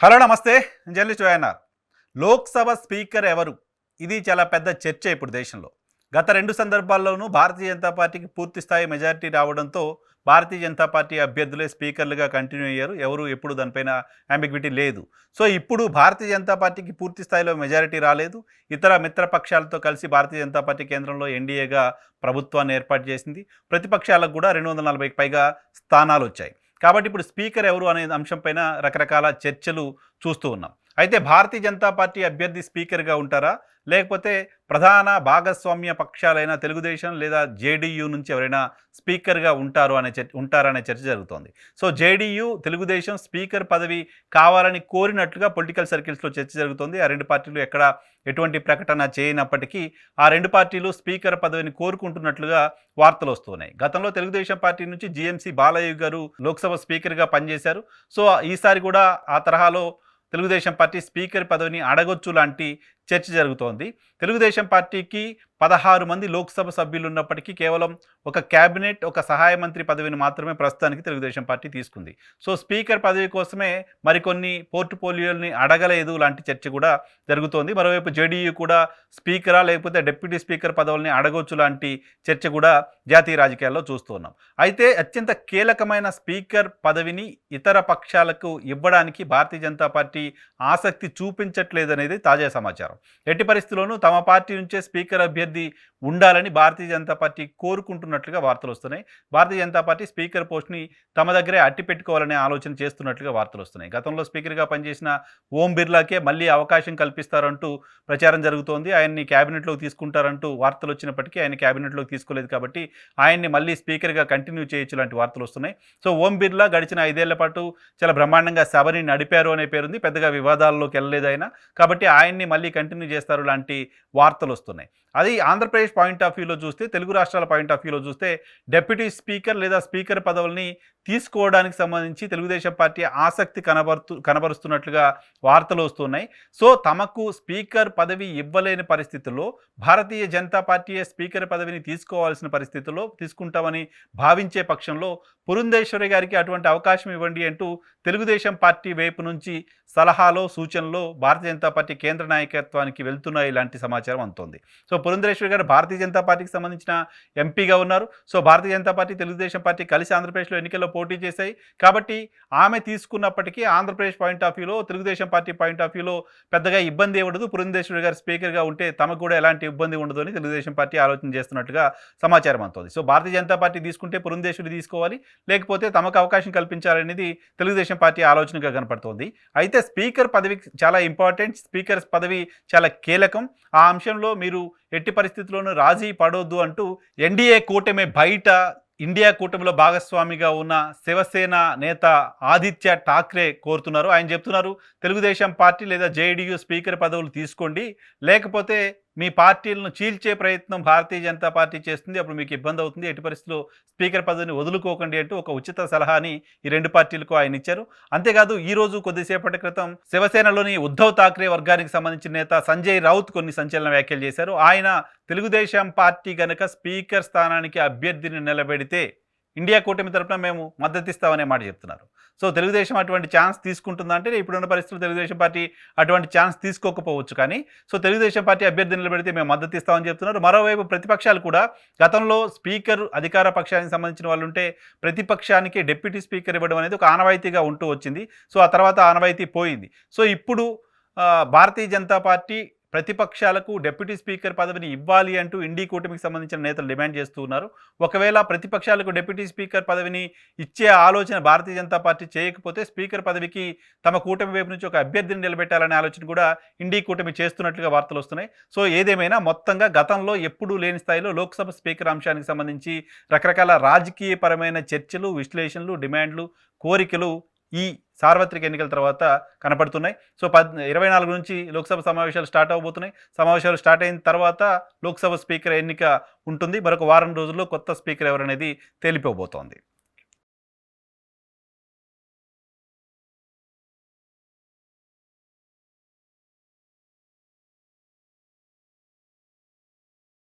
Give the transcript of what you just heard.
Hello నమస్తే. Journalist YNR. Lok Sabha speaker ఎవరు? ఇది చాలా పెద్ద చర్చ ఇప్పుడు దేశంలో. గత రెండు సందర్భాల్లోనూ భారతీయ జనతా పార్టీకి పూర్తి స్థాయి మెజారిటీ రావడంతో భారతీయ జనతా పార్టీ అభ్యర్థులే స్పీకర్లుగా కంటిన్యూ అయ్యారు. ఎవరు ఎప్పుడు దానిపైన అంబిగ్విటీ లేదు. సో ఇప్పుడు భారతీయ జనతా పార్టీకి పూర్తి స్థాయిలో మెజారిటీ రాలేదు. ఇతర మిత్రపక్షాలతో కలిసి భారతీయ జనతా పార్టీ కేంద్రంలో ఎన్డీఏగా ప్రభుత్వాన్ని ఏర్పాటు చేసింది. ప్రతిపక్షాలకు కూడా రెండు వందల నలభైకి పైగా స్థానాలు వచ్చాయి. కాబట్టి ఇప్పుడు స్పీకర్ ఎవరు అనే అంశంపైన రకరకాల చర్చలు చూస్తూ ఉన్నాం. అయితే భారతీయ జనతా పార్టీ అభ్యర్థి స్పీకర్గా ఉంటారా? లేకపోతే ప్రధాన భాగస్వామ్య పక్షాలైన తెలుగుదేశం లేదా జేడీయూ నుంచి ఎవరైనా స్పీకర్గా ఉంటారు అనే చర్చ ఉంటారనే చర్చ జరుగుతోంది. సో జేడీయూ తెలుగుదేశం స్పీకర్ పదవి కావాలని కోరినట్లుగా పొలిటికల్ సర్కిల్స్లో చర్చ జరుగుతోంది. ఆ రెండు పార్టీలు ఎక్కడ ఎటువంటి ప్రకటన చేయనప్పటికీ ఆ రెండు పార్టీలు స్పీకర్ పదవిని కోరుకుంటున్నట్లుగా వార్తలు వస్తున్నాయి. గతంలో తెలుగుదేశం పార్టీ నుంచి జీఎంసీ బాలయ్య గారు లోక్సభ స్పీకర్గా పనిచేశారు. సో ఈసారి కూడా ఆ తరహాలో తెలుగుదేశం పార్టీ స్పీకర్ పదవిని అడగొచ్చు లాంటి చర్చ జరుగుతోంది. తెలుగుదేశం పార్టీకి పదహారు మంది లోక్సభ సభ్యులు ఉన్నప్పటికీ కేవలం ఒక క్యాబినెట్ ఒక సహాయ మంత్రి పదవిని మాత్రమే ప్రస్తుతానికి తెలుగుదేశం పార్టీ తీసుకుంది. సో స్పీకర్ పదవి కోసమే మరికొన్ని పోర్ట్ఫోలియోల్ని అడగలేదు లాంటి చర్చ కూడా జరుగుతోంది. మరోవైపు జేడీయూ కూడా స్పీకరా లేకపోతే డిప్యూటీ స్పీకర్ పదవుల్ని అడగొచ్చు లాంటి చర్చ కూడా జాతీయ రాజకీయాల్లో చూస్తున్నాం. అయితే అత్యంత కీలకమైన స్పీకర్ పదవిని ఇతర పక్షాలకు ఇవ్వడానికి భారతీయ జనతా పార్టీ ఆసక్తి చూపించట్లేదనేది తాజా సమాచారం. ఎట్టి పరిస్థితుల్లోనూ తమ పార్టీ నుంచే స్పీకర్ అభ్యర్థి ఉండాలని భారతీయ జనతా పార్టీ కోరుకుంటున్నట్లుగా వార్తలు వస్తున్నాయి. భారతీయ జనతా పార్టీ స్పీకర్ పోస్ట్ని తమ దగ్గరే అట్టి పెట్టుకోవాలనే ఆలోచన చేస్తున్నట్లుగా వార్తలు వస్తున్నాయి. గతంలో స్పీకర్గా పనిచేసిన ఓం బిర్లాకే మళ్ళీ అవకాశం కల్పిస్తారంటూ ప్రచారం జరుగుతోంది. ఆయన్ని క్యాబినెట్లోకి తీసుకుంటారంటూ వార్తలు వచ్చినప్పటికీ ఆయన క్యాబినెట్లోకి తీసుకోలేదు కాబట్టి ఆయన్ని మళ్ళీ స్పీకర్గా కంటిన్యూ చేయొచ్చు లాంటి వార్తలు వస్తున్నాయి. సో ఓం బిర్లా గడిచిన ఐదేళ్ళ పాటు చాలా బ్రహ్మాండంగా సభని నడిపారు అనే పేరుంది. పెద్దగా వివాదాల్లోకి వెళ్ళలేదు ఆయన కాబట్టి ఆయన్ని మళ్ళీ కంటిన్యూ చేస్తారు లాంటి వార్తలు వస్తున్నాయి. అది ఆంధ్రప్రదేశ్ పాయింట్ ఆఫ్ వ్యూలో చూస్తే తెలుగు రాష్ట్రాల పాయింట్ ఆఫ్ వ్యూలో చూస్తే డెప్యూటీ స్పీకర్ లేదా స్పీకర్ పదవుల్ని తీసుకోవడానికి సంబంధించి తెలుగుదేశం పార్టీ ఆసక్తి కనబరుతూ కనబరుస్తున్నట్లుగా వార్తలు వస్తున్నాయి. సో తమకు స్పీకర్ పదవి ఇవ్వలేని పరిస్థితుల్లో భారతీయ జనతా పార్టీయే స్పీకర్ పదవిని తీసుకోవాల్సిన పరిస్థితుల్లో తీసుకుంటామని భావించే పక్షంలో పురంధేశ్వరి గారికి అటువంటి అవకాశం ఇవ్వండి అంటూ తెలుగుదేశం పార్టీ వైపు నుంచి సలహాలో సూచనలో భారతీయ జనతా పార్టీ కేంద్ర నాయకత్వానికి వెళ్తున్నాయి ఇలాంటి సమాచారం అందుతోంది. సో పురంధరేశ్వరి గారు భారతీయ జనతా పార్టీకి సంబంధించిన ఎంపీగా ఉన్నారు. So Bharatiya Janata party Telugu Desam party కలిసి ఆంధ్రప్రదేశ్లో ఎన్నికల్లో పోటీ చేశాయి. కాబట్టి ఆమె తీసుకున్నప్పటికీ ఆంధ్రప్రదేశ్ పాయింట్ ఆఫ్ వ్యూలో తెలుగుదేశం పార్టీ పాయింట్ ఆఫ్ వ్యూలో పెద్దగా ఇబ్బంది ఉండదు. పురంధేశ్వరి గారు స్పీకర్గా ఉంటే తమకు కూడా ఎలాంటి ఇబ్బంది ఉండదు అని తెలుగుదేశం పార్టీ ఆలోచన చేస్తున్నట్టుగా సమాచారం అంతోంది సో భారతీయ జనతా పార్టీ తీసుకుంటే పురంధేశ్వరి తీసుకోవాలి. లేకపోతే తమకు అవకాశం కల్పించాలనేది తెలుగుదేశం పార్టీ ఆలోచనగా కనపడుతోంది. అయితే స్పీకర్ పదవి చాలా ఇంపార్టెంట్ స్పీకర్ పదవి చాలా కీలకం. ఆ అంశంలో మీరు ఎట్టి పరిస్థితుల్లోనూ రాజీ పడవద్దు అంటూ ఎన్డీఏ కూటమి బయట ఇండియా కూటమిలో భాగస్వామిగా ఉన్న శివసేన నేత ఆదిత్య ఠాక్రే కోరుతున్నారు. ఆయన చెప్తున్నారు తెలుగుదేశం పార్టీ లేదా జేడీయూ స్పీకర్ పదవులు తీసుకోండి. లేకపోతే మీ పార్టీలను చీల్చే ప్రయత్నం భారతీయ జనతా పార్టీ చేస్తుంది. అప్పుడు మీకు ఇబ్బంది అవుతుంది. ఎట్టి పరిస్థితుల్లో స్పీకర్ పదవిని వదులుకోకండి అంటూ ఒక ఉచిత సలహాని ఈ రెండు పార్టీలకు ఆయన ఇచ్చారు. అంతేకాదు ఈ రోజు కొద్దిసేపటి క్రితం శివసేనలోని ఉద్ధవ్ ఠాక్రే వర్గానికి సంబంధించిన నేత సంజయ్ రౌత్ కొన్ని సంచలన వ్యాఖ్యలు చేశారు. ఆయన తెలుగుదేశం పార్టీ గనక స్పీకర్ స్థానానికి అభ్యర్థిని నిలబెడితే ఇండియా కూటమి తరఫున మేము మద్దతిస్తామనే మాట చెప్తున్నారు. సో తెలుగుదేశం అటువంటి ఛాన్స్ తీసుకుంటుందంటే ఇప్పుడున్న పరిస్థితుల్లో తెలుగుదేశం పార్టీ అటువంటి ఛాన్స్ తీసుకోకపోవచ్చు. కానీ సో తెలుగుదేశం పార్టీ అభ్యర్థి నిలబెడితే మేము మద్దతు ఇస్తామని చెప్తున్నారు. మరోవైపు ప్రతిపక్షాలు కూడా గతంలో స్పీకర్ అధికార పక్షానికి సంబంధించిన వాళ్ళు ఉంటే ప్రతిపక్షానికి డిప్యూటీ స్పీకర్ ఇవ్వడం అనేది ఒక ఆనవాయితీగా ఉంటూ వచ్చింది. సో ఆ తర్వాత ఆనవాయితీ పోయింది. సో ఇప్పుడు భారతీయ జనతా పార్టీ ప్రతిపక్షాలకు డిప్యూటీ స్పీకర్ పదవిని ఇవ్వాలి అంటూ ఇండీ కూటమికి సంబంధించిన నేతలు డిమాండ్ చేస్తున్నారు ఒకవేళ ప్రతిపక్షాలకు డిప్యూటీ స్పీకర్ పదవిని ఇచ్చే ఆలోచన భారతీయ జనతా పార్టీ చేయకపోతే స్పీకర్ పదవికి తమ కూటమి వైపు నుంచి ఒక అభ్యర్థిని నిలబెట్టాలనే ఆలోచన కూడా ఇండీ కూటమి చేస్తున్నట్లుగా వార్తలు వస్తున్నాయి. సో ఏదేమైనా మొత్తంగా గతంలో ఎప్పుడూ లేని స్థాయిలో లోక్సభ స్పీకర్ అంశానికి సంబంధించి రకరకాల రాజకీయపరమైన చర్చలు విశ్లేషణలు డిమాండ్లు కోరికలు ఈ సార్వత్రిక ఎన్నికల తర్వాత కనపడుతున్నాయి. సో పద్ ఇరవై నాలుగు నుంచి లోక్సభ సమావేశాలు స్టార్ట్ అవబోతున్నాయి. సమావేశాలు స్టార్ట్ అయిన తర్వాత లోక్సభ స్పీకర్ ఎన్నిక ఉంటుంది. మరొక వారం రోజుల్లో కొత్త స్పీకర్ ఎవరనేది తేలిపోబోతోంది.